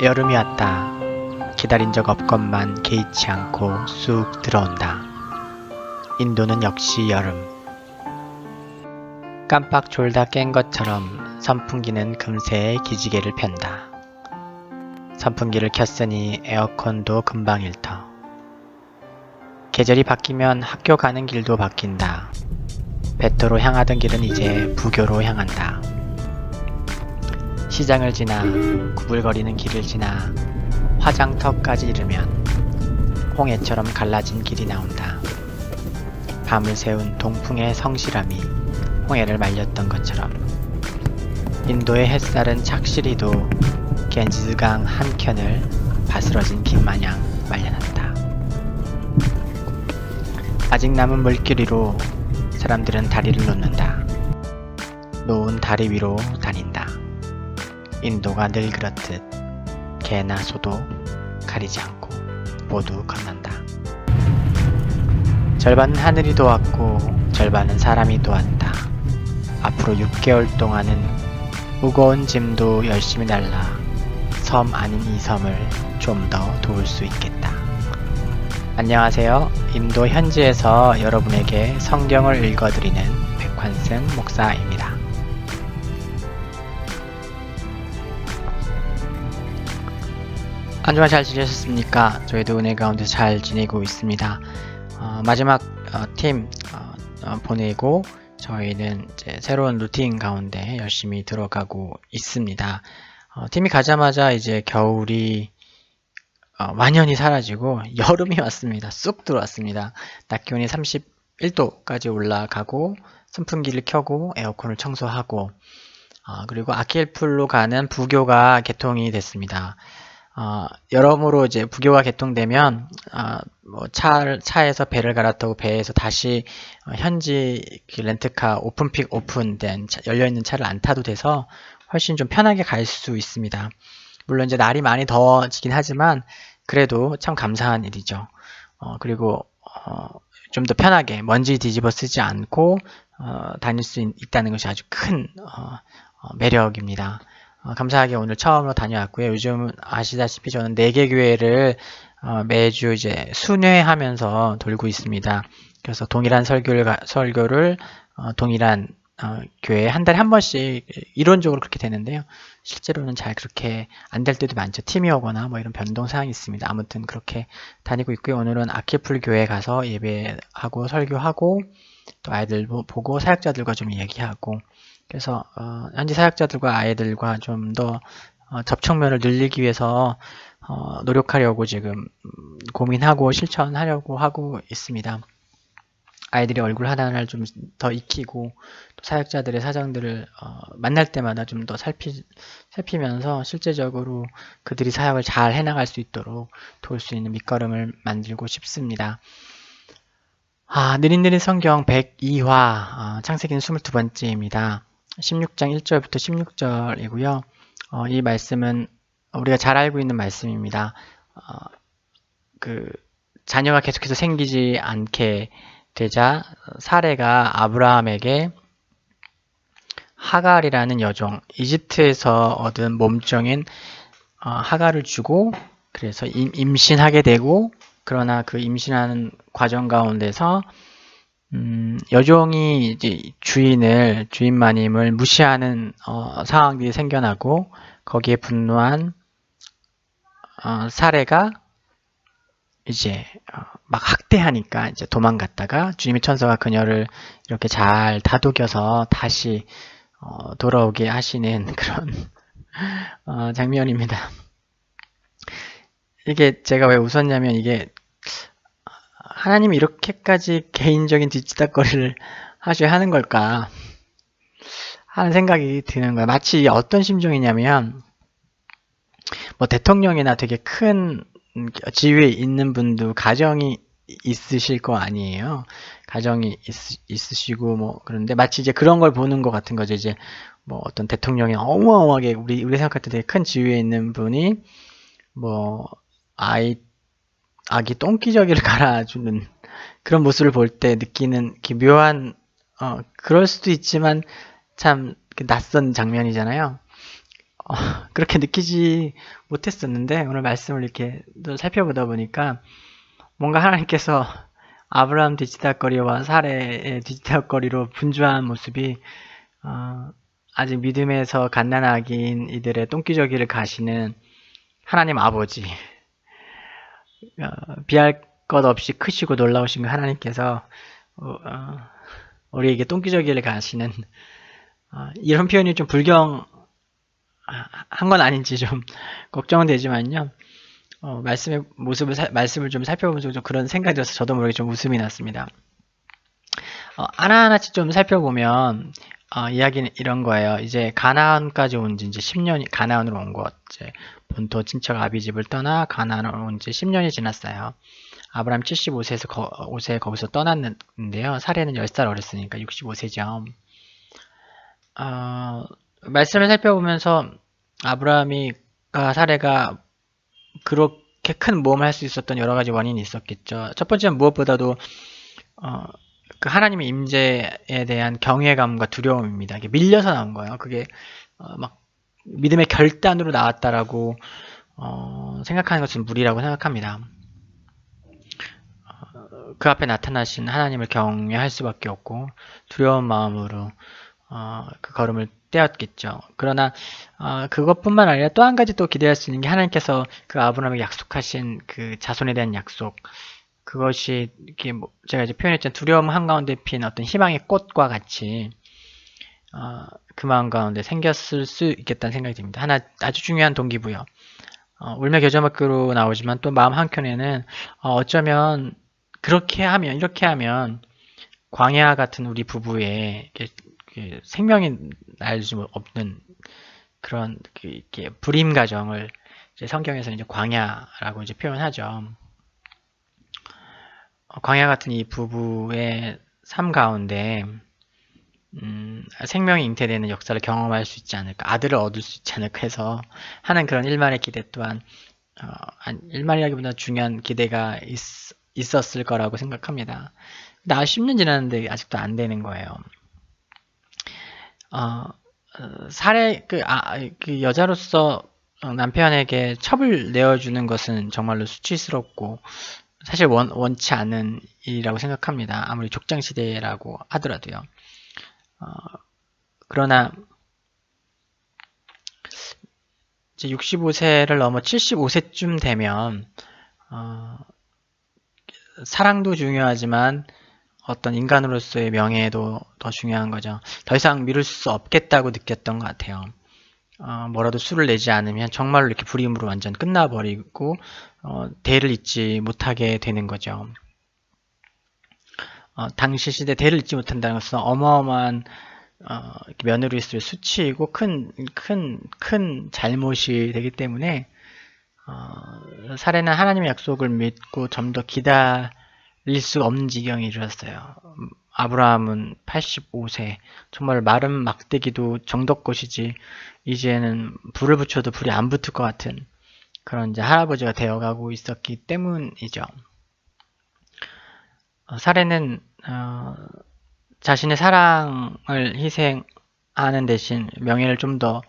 여름이 왔다. 기다린 적 없건만 개의치 않고 쑥 들어온다. 인도는 역시 여름. 깜빡 졸다 깬 것처럼 선풍기는 금세 기지개를 편다. 선풍기를 켰으니 에어컨도 금방 일터. 계절이 바뀌면 학교 가는 길도 바뀐다. 베토로 향하던 길은 이제 부교로 향한다. 시장을 지나 구불거리는 길을 지나 화장터까지 이르면 홍해처럼 갈라진 길이 나온다. 밤을 새운 동풍의 성실함이 홍해를 말렸던 것처럼 인도의 햇살은 착실히도 겐지스강 한켠을 바스러진 김마냥 말려놨다. 아직 남은 물길 위로 사람들은 다리를 놓는다. 놓은 다리 위로 다닌다. 인도가 늘 그렇듯 개나 소도 가리지 않고 모두 건넌다. 절반은 하늘이 도왔고 절반은 사람이 도왔다. 앞으로 6개월 동안은 무거운 짐도 열심히 날라 섬 아닌 이 섬을 좀 더 도울 수 있겠다. 안녕하세요. 인도 현지에서 여러분에게 성경을 읽어드리는 백환승 목사입니다. 한 주간 잘 지내셨습니까? 저희도 은혜 가운데 잘 지내고 있습니다. 어, 마지막 어, 팀 어, 어, 보내고 저희는 이제 새로운 루틴 가운데 열심히 들어가고 있습니다. 어, 팀이 가자마자 이제 겨울이 어, 완연히 사라지고 여름이 왔습니다. 쑥 들어왔습니다. 낮 기온이 31도까지 올라가고 선풍기를 켜고 에어컨을 청소하고 어, 그리고 아킬풀로 가는 부교가 개통이 됐습니다. 어, 여러모로 이제 부교가 개통되면 어, 뭐 차, 차에서 배를 갈아타고 배에서 다시 어, 현지 그 렌트카 오픈픽 오픈된 차- 열려있는 차를 안 타도 돼서 훨씬 좀 편하게 갈 수 있습니다. 물론 이제 날이 많이 더워지긴 하지만 그래도 참 감사한 일이죠. 어, 그리고 좀더 편하게 먼지 뒤집어 쓰지 않고 어, 다닐 수 있, 다는 것이 아주 큰 어, 어, 매력입니다. 어, 감사하게 오늘 처음으로 다녀왔고요. 요즘 아시다시피 저는 네개 교회를 어, 매주 이제 순회하면서 돌고 있습니다. 그래서 동일한 설교를 가- 설교를 어, 동일한 어, 교회에 한 달에 한 번씩 이론적으로 그렇게 되는데요. 실제로는 잘 그렇게 안 될 때도 많죠. 팀이 오거나 뭐 이런 변동 사항이 있습니다. 아무튼 그렇게 다니고 있고요. 오늘은 아키풀 교회 가서 예배하고 설교하고 또 아이들 보- 보고 사역자들과 좀 얘기하고 그래서 어, 현지 사역자들과 아이들과 좀 더 접촉면을 늘리기 위해서 어, 노력하려고 지금 음, 고민하고 실천하려고 하고 있습니다. 아이들의 얼굴 하나하나를 좀 더 익히고 또 사역자들의 사정들을 어, 만날 때마다 좀 더 살피, 살피면서 실제적으로 그들이 사역을 잘 해나갈 수 있도록 도울 수 있는 밑거름을 만들고 싶습니다. 아, 느릿느릿 성경 102화, 아, 창세기는 22번째입니다. 16장 1절부터 16절이고요. 어, 이 말씀은 우리가 잘 알고 있는 말씀입니다. 어, 그 자녀가 계속해서 생기지 않게 되자 사레가 아브라함에게 하갈이라는 여종, 이집트에서 얻은 몸종인 어, 하갈을 주고 그래서 임, 임신하게 되고 그러나 그 임신하는 과정 가운데서 음, 여종이 이제 주인을 주인 마님을 무시하는 어, 상황들이 생겨나고 거기에 분노한 어, 사례가 이제 어, 막 학대하니까 이제 도망갔다가 주님의 천사가 그녀를 이렇게 잘 다독여서 다시 어, 돌아오게 하시는 그런 어, 장면입니다. 이게 제가 왜 웃었냐면 이게 하나님이 이렇게까지 개인적인 뒤치다거리를 하셔야 하는 걸까 하는 생각이 드는 거예요. 마치 어떤 심정이냐면 뭐 대통령이나 되게 큰 지위에 있는 분도 가정이 있으실 거 아니에요. 가정이 있, 으시고뭐 그런데 마치 이제 그런 걸 보는 것 같은 거죠. 이제 뭐 어떤 대통령이 어마어마하게 우리 우리 생각할 때 되게 큰 지위에 있는 분이 뭐 아이 아기 똥기저귀를 갈아주는 그런 모습을 볼 때 느끼는 그 묘한 어 그럴 수도 있지만 참그 낯선 장면이잖아요. 어, 그렇게 느끼지 못했었는데 오늘 말씀을 이렇게 또 살펴보다 보니까 뭔가 하나님께서 아브라함 뒤치다거리와 사례의 뒤치다거리로 분주한 모습이 어, 아직 믿음에서 갓난아기인 이들의 똥기저귀를 가시는 하나님 아버지 어, 비할 것 없이 크시고 놀라우신 그 하나님께서 어, 어, 우리에게 똥기저귀를 가시는 어, 이런 표현이 좀 불경 한 건 아닌지 좀 걱정은 되지만요. 어, 말씀의 모습을 사, 말씀을 좀 살펴보면서 좀 그런 생각이 들어서 저도 모르게 좀 웃음이 났습니다. 어, 하나하나씩 좀 살펴보면 어, 이야기는 이런 거예요. 이제 가나안까지 온 지 이제 10년이 가나안으로 온 것. 이제 본토 친척 아비집을 떠나 가나안으로 온 지 10년이 지났어요. 아브라함 75세에서 거, 5세 거기서 떠났는데요. 사례는 10살 어렸으니까 65세죠. 어, 말씀을 살펴보면서 아브라함이가 사례가 그렇게 큰 모험을 할 수 있었던 여러 가지 원인이 있었겠죠. 첫 번째는 무엇보다도 어, 그 하나님의 임재에 대한 경외감과 두려움입니다. 이게 밀려서 나온 거예요. 그게 어, 막 믿음의 결단으로 나왔다라고 어, 생각하는 것은 무리라고 생각합니다. 어, 그 앞에 나타나신 하나님을 경외할 수밖에 없고 두려운 마음으로 어, 그 걸음을 떼었겠죠. 그러나 어, 그것뿐만 아니라 또 한 가지 또 기대할 수 있는 게 하나님께서 그 아브라함에게 약속하신 그 자손에 대한 약속. 그것이 이렇게 뭐 제가 이제 표현했던 두려움 한가운데 핀 어떤 희망의 꽃과 같이 어, 그 마음 가운데 생겼을 수 있겠다는 생각이 듭니다. 하나 아주 중요한 동기부여. 어, 울며 겨자먹기로 나오지만 또 마음 한켠에는 어, 어쩌면 그렇게 하면 이렇게 하면 광야 같은 우리 부부의 그 생명이 날 수 없는 그런 그 이렇게 불임 가정을 이제 성경에서 이제 광야라고 이제 표현하죠. 어, 광야 같은 이 부부의 삶 가운데 음, 생명이 잉태되는 역사를 경험할 수 있지 않을까, 아들을 얻을 수 있지 않을까 해서 하는 그런 일만의 기대 또한 어, 일만이라기보다 중요한 기대가 있, 있었을 거라고 생각합니다. 나 10년 지났는데 아직도 안 되는 거예요. 어, 어, 사례 그, 아, 그 여자로서 남편에게 첩을 내어주는 것은 정말로 수치스럽고 사실 원, 원치 않은 일이라고 생각합니다. 아무리 족장시대라고 하더라도요. 어, 그러나 이제 65세를 넘어 75세쯤 되면 어, 사랑도 중요하지만 어떤 인간으로서의 명예도 더 중요한 거죠. 더 이상 미룰 수 없겠다고 느꼈던 것 같아요. 어, 뭐라도 술을 내지 않으면 정말로 이렇게 불임으로 완전 끝나버리고 어, 대를 잇지 못하게 되는 거죠. 어, 당시 시대 대를 잇지 못한다는 것은 어마어마한 어, 며느리수의 수치이고 큰, 큰, 큰 잘못이 되기 때문에 어, 사례는 하나님의 약속을 믿고 좀 더 기다 일수 없는 지경에 이르렀어요. 아브라함은 85세, 정말 마른 막대기도 정덕것이지 이제는 불을 붙여도 불이 안 붙을 것 같은 그런 이제 할아버지가 되어가고 있었기 때문이죠. 어, 사례는 어, 자신의 사랑을 희생하는 대신 명예를 좀더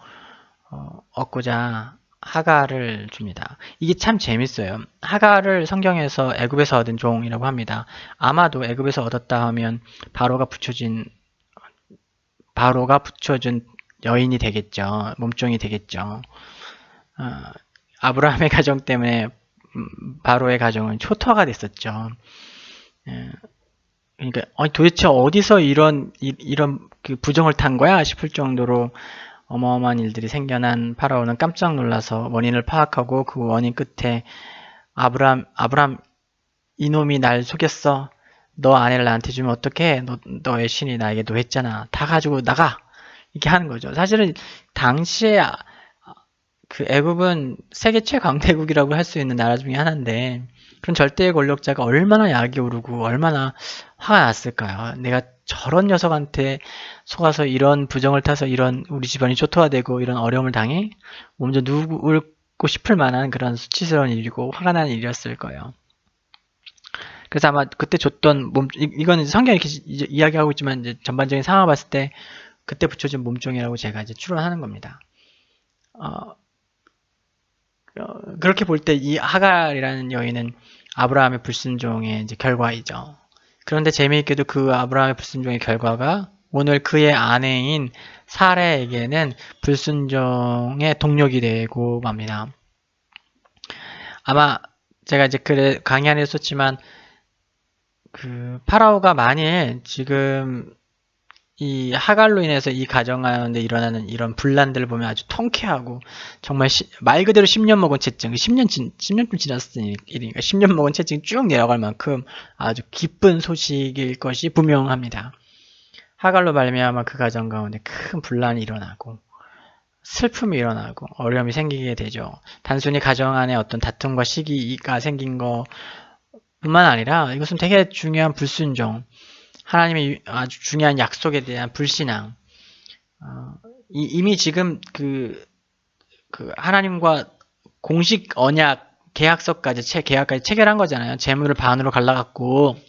어, 얻고자 하가를 줍니다. 이게 참 재밌어요. 하가를 성경에서 애굽에서 얻은 종이라고 합니다. 아마도 애굽에서 얻었다 하면 바로가 붙여진 바로가 붙여준 여인이 되겠죠. 몸종이 되겠죠. 어, 아브라함의 가정 때문에 음, 바로의 가정은 초토화가 됐었죠. 예, 그러니까 어, 도대체 어디서 이런 이, 런그 부정을 탄 거야 싶을 정도로 어마어마한 일들이 생겨난 파라오는 깜짝 놀라서 원인을 파악하고 그 원인 끝에 아브람 아브람 이놈이 날 속였어. 너 아내를 나한테 주면 어떡해? 너, 너의 신이 나에게 노했잖아. 다 가지고 나가. 이렇게 하는 거죠. 사실은 당시에 아, 그 애굽은 세계 최강대국이라고 할 수 있는 나라 중에 하나인데 그런 절대의 권력자가 얼마나 약이 오르고 얼마나 화가 났을까요? 내가 저런 녀석한테 속아서 이런 부정을 타서 이런 우리 집안이 초토화되고 이런 어려움을 당해 먼저 누울고 싶을 만한 그런 수치스러운 일이고 화가 나는 일이었을 거예요. 그래서 아마 그때 줬던 몸, 이거는 성경 이렇게 이야기하고 있지만 이제 전반적인 상황을 봤을 때 그때 붙여준 몸종이라고 제가 이제 추론하는 겁니다. 어, 그렇게 볼 때 이 하갈이라는 여인은 아브라함의 불순종의 결과이죠. 그런데 재미있게도 그 아브라함의 불순종의 결과가 오늘 그의 아내인 사례에게는 불순종의 동력이 되고 맙니다. 아마 제가 이제 글 강의 안에 썼지만 그 파라오가 만일 지금 이 하갈로 인해서 이 가정 가운데 일어나는 이런 분란들을 보면 아주 통쾌하고 정말 시, 말 그대로 10년 먹은 채증, 10년 진, 10년쯤 지났으니까 10년 먹은 채증이 쭉 내려갈 만큼 아주 기쁜 소식일 것이 분명합니다. 하갈로 말미암아 그 가정 가운데 큰 분란이 일어나고 슬픔이 일어나고 어려움이 생기게 되죠. 단순히 가정 안에 어떤 다툼과 시기가 생긴 것뿐만 아니라 이것은 되게 중요한 불순종, 하나님의 아주 중요한 약속에 대한 불신앙. 어, 이, 미 지금 그, 그 하나님과 공식 언약 계약서까지 체, 계약까지 체결한 거잖아요. 재물을 반으로 갈라갖고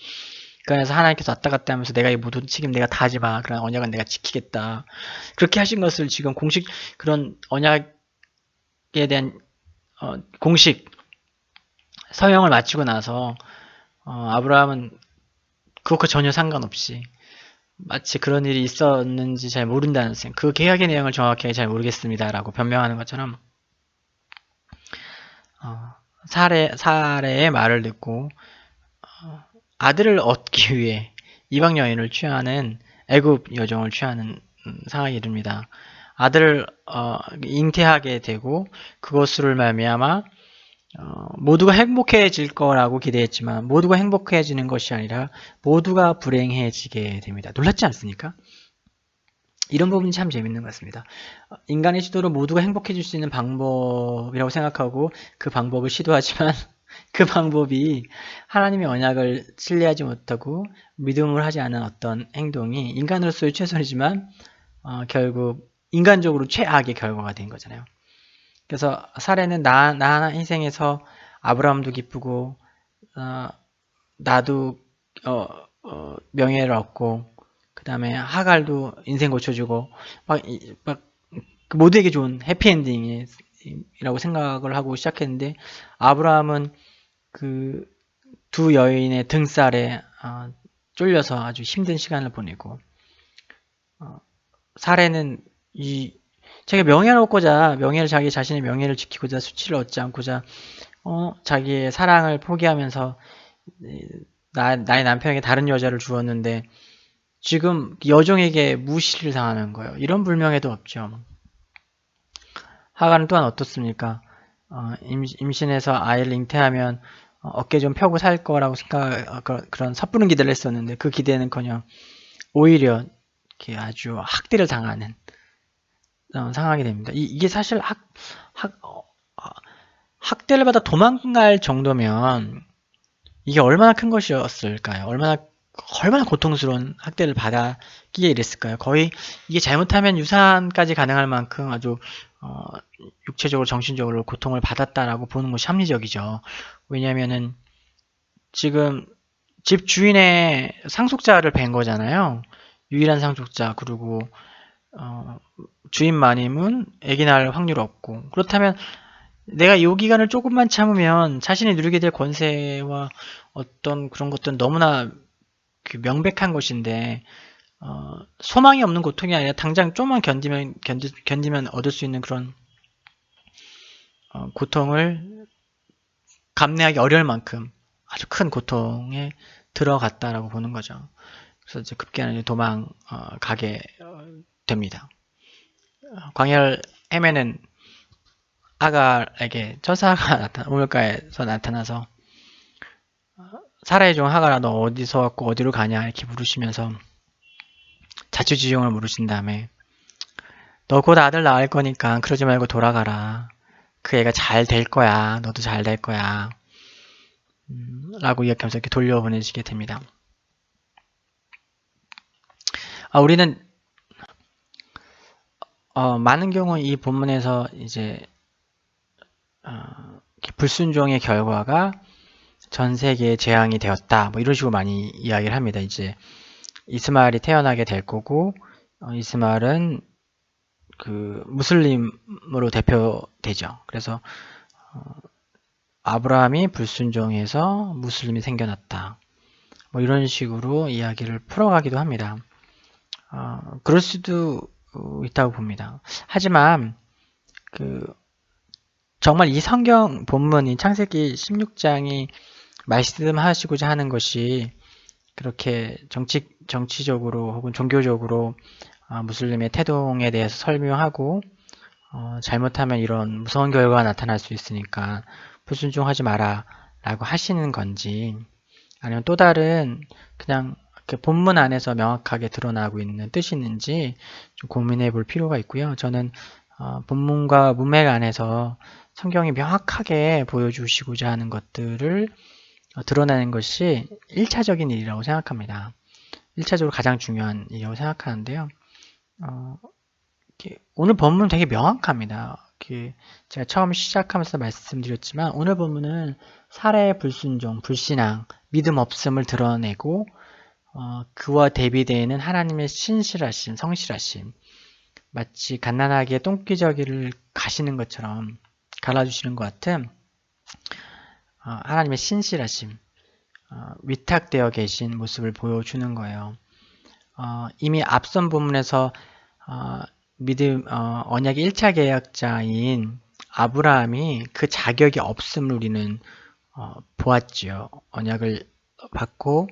그래서 하나님께서 왔다 갔다 하면서 내가 이 모든 책임 내가 다 하지 마. 그런 언약은 내가 지키겠다. 그렇게 하신 것을 지금 공식 그런 언약에 대한 어, 공식 서명을 마치고 나서 어, 아브라함은 그것과 전혀 상관없이 마치 그런 일이 있었는지 잘 모른다는 셈. 그 계약의 내용을 정확하게 잘 모르겠습니다라고 변명하는 것처럼 어, 사례 사례의 말을 듣고 어, 아들을 얻기 위해 이방 여인을 취하는 애굽 여정을 취하는 음, 상황이 이릅니다. 아들을 어, 잉태하게 되고 그것을 말미암아 어, 모두가 행복해질 거라고 기대했지만 모두가 행복해지는 것이 아니라 모두가 불행해지게 됩니다. 놀랐지 않습니까? 이런 부분이 참 재밌는 것 같습니다. 어, 인간의 시도로 모두가 행복해질 수 있는 방법이라고 생각하고 그 방법을 시도하지만 그 방법이 하나님의 언약을 신뢰하지 못하고 믿음을 하지 않은 어떤 행동이 인간으로서의 최선이지만 어, 결국 인간적으로 최악의 결과가 된 거잖아요. 그래서 사례는 나, 나 희생해서 아브라함도 기쁘고 어, 나도 어, 어, 명예를 얻고 그 다음에 하갈도 인생 고쳐주고 막, 막그 모두에게 좋은 해피엔딩이라고 생각을 하고 시작했는데 아브라함은 그 두 여인의 등살에 어, 쫄려서 아주 힘든 시간을 보내고 어, 사례는 이 자기 명예를 얻고자 명예를 자기 자신의 명예를 지키고자 수치를 얻지 않고자 어, 자기의 사랑을 포기하면서 나, 나의 남편에게 다른 여자를 주었는데 지금 여종에게 무시를 당하는 거예요. 이런 불명예도 없죠. 하가는 또한 어떻습니까? 어, 임신, 해서 아이를 잉태하면 어깨 좀 펴고 살 거라고 생각 어, 그런 섣부른 기대를 했었는데 그 기대는커녕 오히려 아주 학대를 당하는 어, 상황이 됩니다. 이, 게 사실 학, 학, 어, 학대를 받아 도망갈 정도면 이게 얼마나 큰 것이었을까요? 얼마나 얼마나 고통스러운 학대를 받았기에 이랬을까요? 거의 이게 잘못하면 유산까지 가능할 만큼 아주 어, 육체적으로 정신적으로 고통을 받았다라고 보는 것이 합리적이죠. 왜냐하면은 지금 집 주인의 상속자를 뵌 거잖아요. 유일한 상속자 그리고 어, 주인 마님은 아기 낳을 확률 없고 그렇다면 내가 이 기간을 조금만 참으면 자신이 누리게 될 권세와 어떤 그런 것들은 너무나 그 명백한 것인데 어, 소망이 없는 고통이 아니라 당장 좀만 견디면 견디, 견디면 얻을 수 있는 그런 어, 고통을 감내하기 어려울 만큼 아주 큰 고통에 들어갔다라고 보는 거죠. 그래서 이제 급기야는 도망가게 어, 됩니다. 광열 헤매는 아갈에게 천사가 나타 우물가에서 나타나서 사라의 종 하가라 너 어디서 왔고 어디로 가냐? 이렇게 물으시면서 자초지종을 물으신 다음에 너 곧 아들 낳을 거니까 그러지 말고 돌아가라. 그 애가 잘 될 거야. 너도 잘 될 거야. 음, 라고 이야기하면서 이렇게 돌려보내시게 됩니다. 아, 우리는 어, 많은 경우 이 본문에서 이제 어, 불순종의 결과가 전 세계에 재앙이 되었다. 뭐 이런 식으로 많이 이야기를 합니다. 이제 이스마엘이 태어나게 될 거고 어, 이스마엘은 그 무슬림으로 대표되죠. 그래서 어, 아브라함이 불순종해서 무슬림이 생겨났다. 뭐 이런 식으로 이야기를 풀어가기도 합니다. 어, 그럴 수도 있다고 봅니다. 하지만 그 정말 이 성경 본문이 창세기 16장이 말씀하시고자 하는 것이 그렇게 정치 정치적으로 혹은 종교적으로 어, 무슬림의 태동에 대해서 설명하고 어, 잘못하면 이런 무서운 결과가 나타날 수 있으니까 불순종하지 마라 라고 하시는 건지 아니면 또 다른 그냥 본문 안에서 명확하게 드러나고 있는 뜻이 있는지 좀 고민해 볼 필요가 있고요. 저는 어, 본문과 문맥 안에서 성경이 명확하게 보여주시고자 하는 것들을 어, 드러내는 것이 1차적인 일이라고 생각합니다. 1차적으로 가장 중요한 일이라고 생각하는데요. 어, 오늘 본문 되게 명확합니다. 제가 처음 시작하면서 말씀드렸지만 오늘 본문은 사례의 불순종, 불신앙, 믿음 없음을 드러내고 어, 그와 대비되는 하나님의 신실하심, 성실하심 마치 갓난아기의 똥기저귀를 가시는 것처럼 갈아주시는 것 같은 어, 하나님의 신실하심, 어, 위탁되어 계신 모습을 보여주는 거예요. 어, 이미 앞선 부문에서 어, 믿음 어, 언약의 1차 계약자인 아브라함이 그 자격이 없음을 우리는 어, 보았지요. 언약을 받고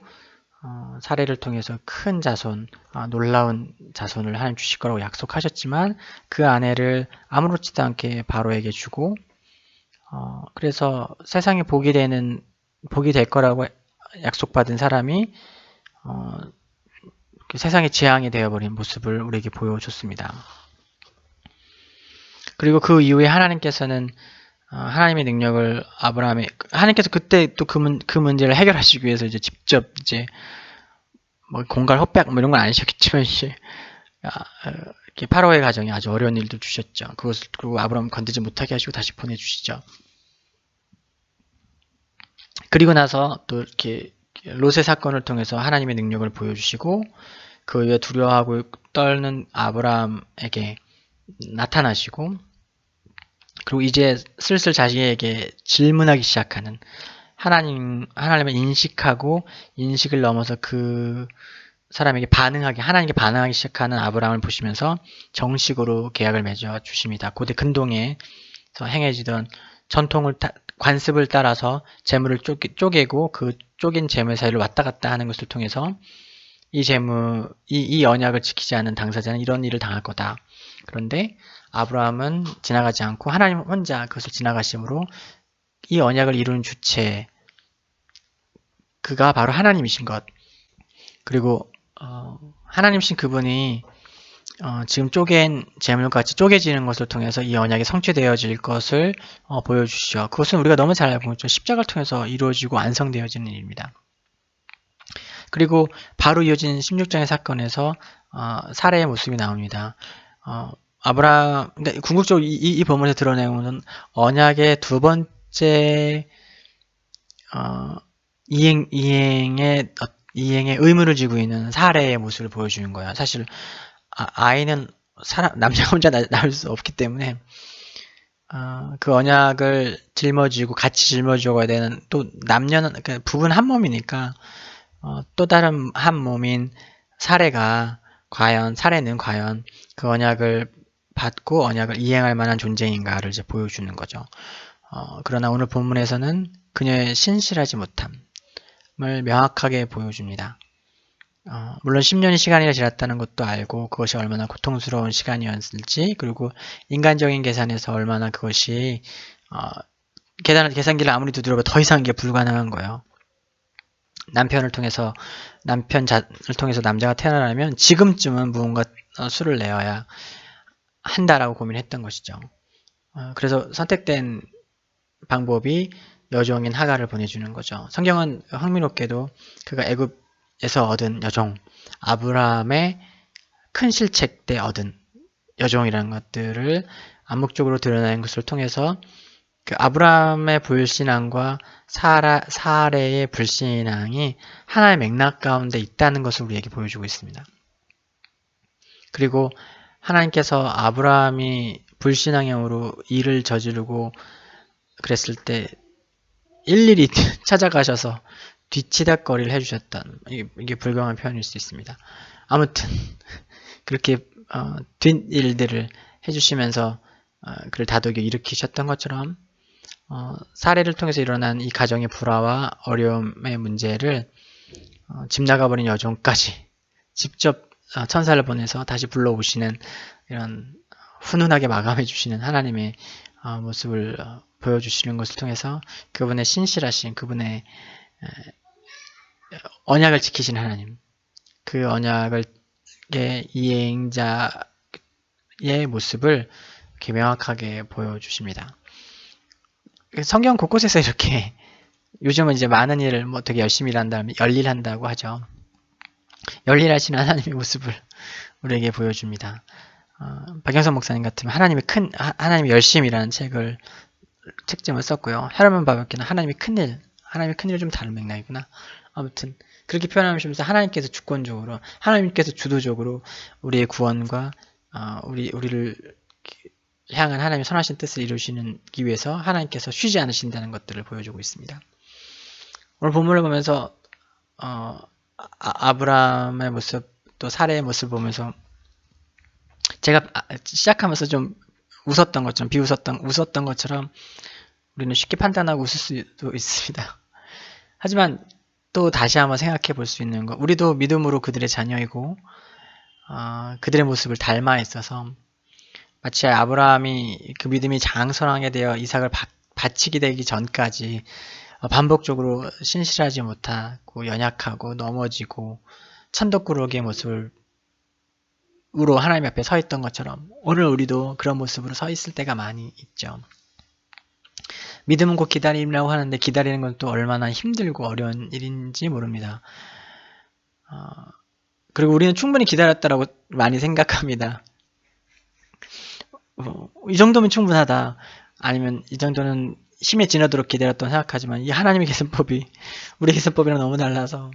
어, 사례를 통해서 큰 자손, 어, 놀라운 자손을 하나님 주실 거라고 약속하셨지만 그 아내를 아무렇지도 않게 바로에게 주고 어, 그래서 세상에 복이 되는 복이 될 거라고 약속받은 사람이 어, 세상의 재앙이 되어버린 모습을 우리에게 보여줬습니다. 그리고 그 이후에 하나님께서는 어, 하나님의 능력을 아브라함에 하나님께서 그때 또 그 그 문제를 해결하시기 위해서 이제 직접 이제 뭐 공갈 헛백 뭐 이런 건 아니셨겠지만 이제 아, 어, 이렇게 파로의 가정에 아주 어려운 일도 주셨죠. 그것을 그리고 아브라함 건드지 못하게 하시고 다시 보내주시죠. 그리고 나서 또 이렇게 롯의 사건을 통해서 하나님의 능력을 보여주시고 그 위에 두려워하고 떨는 아브라함에게 나타나시고 그리고 이제 슬슬 자신에게 질문하기 시작하는 하나님, 하나님을 인식하고 인식을 넘어서 그 사람에게 반응하기, 하나님께 반응하기 시작하는 아브라함을 보시면서 정식으로 계약을 맺어 주십니다. 고대 근동에서 행해지던 전통을 타, 관습을 따라서 재물을 쪼개, 쪼개고 그 쪼갠 재물 사이를 왔다 갔다 하는 것을 통해서 이 재물, 이, 이 언약을 지키지 않는 당사자는 이런 일을 당할 거다. 그런데 아브라함은 지나가지 않고 하나님 혼자 그것을 지나가심으로 이 언약을 이루는 주체 그가 바로 하나님이신 것 그리고 어, 하나님이신 그분이 어, 지금 쪼갠 재물같이 쪼개지는 것을 통해서 이 언약이 성취되어질 것을 어, 보여주시죠. 그것은 우리가 너무 잘 알고 있죠. 십자가를 통해서 이루어지고 완성되어지는 일입니다. 그리고 바로 이어진 16장의 사건에서 어, 사례의 모습이 나옵니다. 어, 아브라함, 그러니까 궁극적으로 이, 이, 이 본문에 드러내는 언약의 두 번째 어, 이행 이행의 어, 이행의 의무를 지고 있는 사례의 모습을 보여주는 거야. 사실 아, 이는 사람 남자 혼자 낳을 수 없기 때문에 어, 그 언약을 짊어지고 같이 짊어져야 되는 또 남녀는 그 부분 한 몸이니까 어, 또 다른 한 몸인 사례가 과연 사례는 과연 그 언약을 받고 언약을 이행할 만한 존재인가를 이제 보여주는 거죠. 어, 그러나 오늘 본문에서는 그녀의 신실하지 못함을 명확하게 보여줍니다. 어, 물론 10년의 시간이 지났다는 것도 알고 그것이 얼마나 고통스러운 시간이었을지 그리고 인간적인 계산에서 얼마나 그것이 어, 계산, 계산기를 아무리 두드려도 더 이상 이게 불가능한 거예요. 남편을 통해서 남편 자를 통해서 남자가 태어나려면 지금쯤은 무언가 어, 수를 내어야 한다라고 고민했던 것이죠. 어, 그래서 선택된 방법이 여종인 하가를 보내주는 거죠. 성경은 흥미롭게도 그가 애굽에서 얻은 여종, 아브라함의 큰 실책 때 얻은 여종이라는 것들을 암묵적으로 드러내는 것을 통해서 그 아브라함의 불신앙과 사라, 사례의 불신앙이 하나의 맥락 가운데 있다는 것을 우리에게 보여주고 있습니다. 그리고 하나님께서 아브라함이 불신앙형으로 일을 저지르고 그랬을 때 일일이 찾아가셔서 뒤치다거리를 해주셨던 이게, 불경한 표현일 수 있습니다. 아무튼 그렇게 어, 뒷일들을 해주시면서 어, 그를 다독여 일으키셨던 것처럼 어, 사례를 통해서 일어난 이 가정의 불화와 어려움의 문제를 어, 집 나가버린 여종까지 직접 어, 천사를 보내서 다시 불러오시는 이런 훈훈하게 마감해 주시는 하나님의 어, 모습을 어, 보여주시는 것을 통해서 그분의 신실하신 그분의 에, 언약을 지키신 하나님 그 언약을 이행자의 모습을 이렇게 명확하게 보여주십니다. 성경 곳곳에서 이렇게 요즘은 이제 많은 일을 뭐 되게 열심히 일한다, 열일한다고 하죠. 열일하시는 하나님의 모습을 우리에게 보여줍니다. 어, 박영선 목사님 같으면 하나님의 큰 하 나님의 열심이라는 책을 책점을 썼고요. 헤르만 바베키는 하나님의 큰일, 하나님의 큰일 좀 다른 맥락이구나. 아무튼 그렇게 표현하시면서 하나님께서 주권적으로, 하나님께서 주도적으로 우리의 구원과 어, 우리 우리를 향한 하나님의 선하신 뜻을 이루시기 위해서 하나님께서 쉬지 않으신다는 것들을 보여주고 있습니다. 오늘 본문을 보면서 어, 아, 브라함의 모습 또 사례의 모습을 보면서 제가 아, 시작하면서 좀 웃었던 것처럼 비웃었던 웃었던 것처럼 우리는 쉽게 판단하고 웃을 수도 있습니다. 하지만 또 다시 한번 생각해 볼 수 있는 것 우리도 믿음으로 그들의 자녀이고 어, 그들의 모습을 닮아 있어서 마치 아브라함이 그 믿음이 장성하게 되어 이삭을 바, 바치게 되기 전까지 반복적으로 신실하지 못하고 연약하고 넘어지고 천덕꾸러기의 모습을 으로 하나님 앞에 서 있던 것처럼 오늘 우리도 그런 모습으로 서 있을 때가 많이 있죠. 믿음은 곧 기다림이라고 하는데 기다리는 건 또 얼마나 힘들고 어려운 일인지 모릅니다. 어, 그리고 우리는 충분히 기다렸다라고 많이 생각합니다. 어, 이 정도면 충분하다. 아니면 이 정도는 힘에 지나도록 기다렸던 생각하지만 이 하나님의 계산법이 우리 계산법이랑 너무 달라서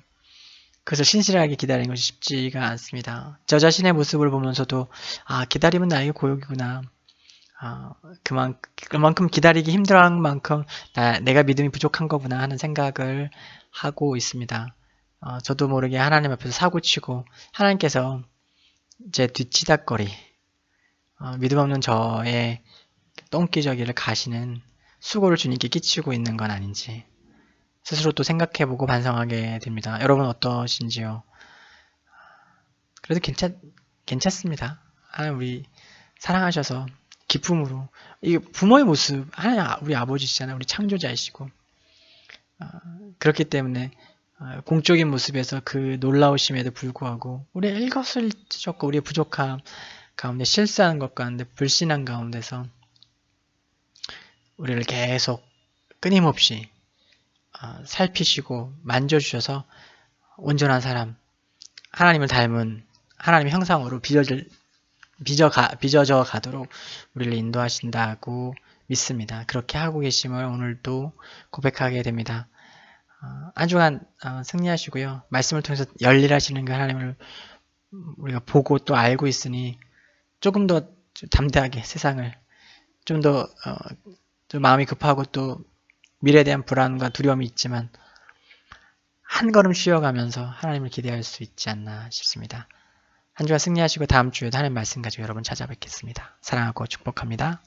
그래서 신실하게 기다리는 것이 쉽지가 않습니다. 저 자신의 모습을 보면서도 아 기다림은 나에게 고역이구나. 아, 그만, 그만큼 기다리기 힘들어하는 만큼 나, 내가 믿음이 부족한 거구나 하는 생각을 하고 있습니다. 어, 저도 모르게 하나님 앞에서 사고치고 하나님께서 제 뒤치다거리 어, 믿음 없는 저의 똥기저귀를 가시는 수고를 주님께 끼치고 있는 건 아닌지 스스로 또 생각해보고 반성하게 됩니다. 여러분 어떠신지요? 그래도 괜찮, 괜찮습니다. 하나님 우리 사랑하셔서 기쁨으로 이 부모의 모습 하나님 우리 아버지시잖아요. 우리 창조자이시고 어, 그렇기 때문에 어, 공적인 모습에서 그 놀라우심에도 불구하고 우리의 일것을찢었고 우리의 부족함 가운데 실수하는 것 가운데 불신한 가운데서 우리를 계속 끊임없이 어, 살피시고 만져주셔서 온전한 사람, 하나님을 닮은 하나님의 형상으로 빚어질, 빚어가, 빚어져 가도록 우리를 인도하신다고 믿습니다. 그렇게 하고 계심을 오늘도 고백하게 됩니다. 어, 한 주간 어, 승리하시고요. 말씀을 통해서 열일하시는 그 하나님을 우리가 보고 또 알고 있으니 조금 더 담대하게 세상을 좀더 어, 좀 마음이 급하고 또 미래에 대한 불안과 두려움이 있지만 한 걸음 쉬어가면서 하나님을 기대할 수 있지 않나 싶습니다. 한 주가 승리하시고 다음 주에도 하나님 말씀 가지고 여러분 찾아뵙겠습니다. 사랑하고 축복합니다.